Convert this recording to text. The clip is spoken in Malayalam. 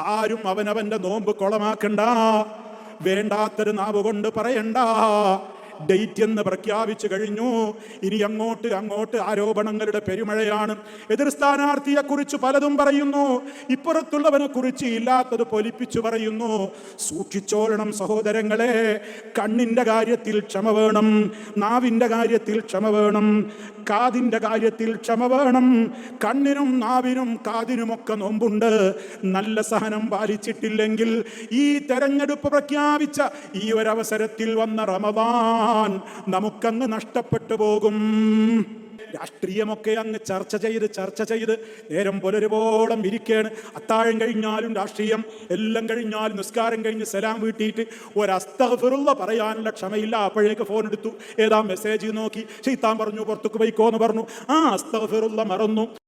ആരും അവനവന്റെ നോമ്പ് കൊളമാക്കണ്ട. വേണ്ടാത്തൊരു നാവ് കൊണ്ട് പറയണ്ട. ഡേറ്റ് എന്ന് പ്രഖ്യാപിച്ചു കഴിഞ്ഞു. ഇനി അങ്ങോട്ട് അങ്ങോട്ട് ആരോപണങ്ങളുടെ പെരുമഴയാണ്. എതിർ സ്ഥാനാർത്ഥിയെ കുറിച്ച് പലതും പറയുന്നു. ഇപ്പുറത്തുള്ളവനെ കുറിച്ച് ഇല്ലാത്തത് പൊലിപ്പിച്ചു പറയുന്നു. സൂക്ഷിച്ചോളണം സഹോദരങ്ങളെ. കണ്ണിന്റെ കാര്യത്തിൽ ക്ഷമ വേണം. നാവിന്റെ കാര്യത്തിൽ ക്ഷമ വേണം. കാതിന്റെ കാര്യത്തിൽ ക്ഷമ വേണം. കണ്ണിനും നാവിനും കാതിനുമൊക്കെ നോമ്പുണ്ട്. നല്ല സഹനം പാലിച്ചിട്ടില്ലെങ്കിൽ ഈ തെരഞ്ഞെടുപ്പ് പ്രഖ്യാപിച്ച ഈ ഒരവസരത്തിൽ വന്ന റമദാൻ നമുക്കങ്ങ് നഷ്ടപ്പെട്ടു പോകും. രാഷ്ട്രീയമൊക്കെ അങ്ങ് ചർച്ച ചെയ്ത് ചർച്ച ചെയ്ത് നേരം പുലരുവോളം ഇരിക്കുകയാണ് അത്താഴം കഴിഞ്ഞാലും രാഷ്ട്രീയം എല്ലാം കഴിഞ്ഞാലും നിസ്കാരം കഴിഞ്ഞ് സലാം വീട്ടിയിട്ട് ഒരസ്തഫിറുള്ള പറയാനുള്ള ക്ഷമയില്ല. അപ്പോഴേക്ക് ഫോൺ എടുത്തു. ഏതാ മെസ്സേജ് നോക്കി. ചീത്താൻ പറഞ്ഞു പുറത്തേക്ക് പോയിക്കോന്ന് പറഞ്ഞു. ആ അസ്തഫിറുള്ള മറന്നു.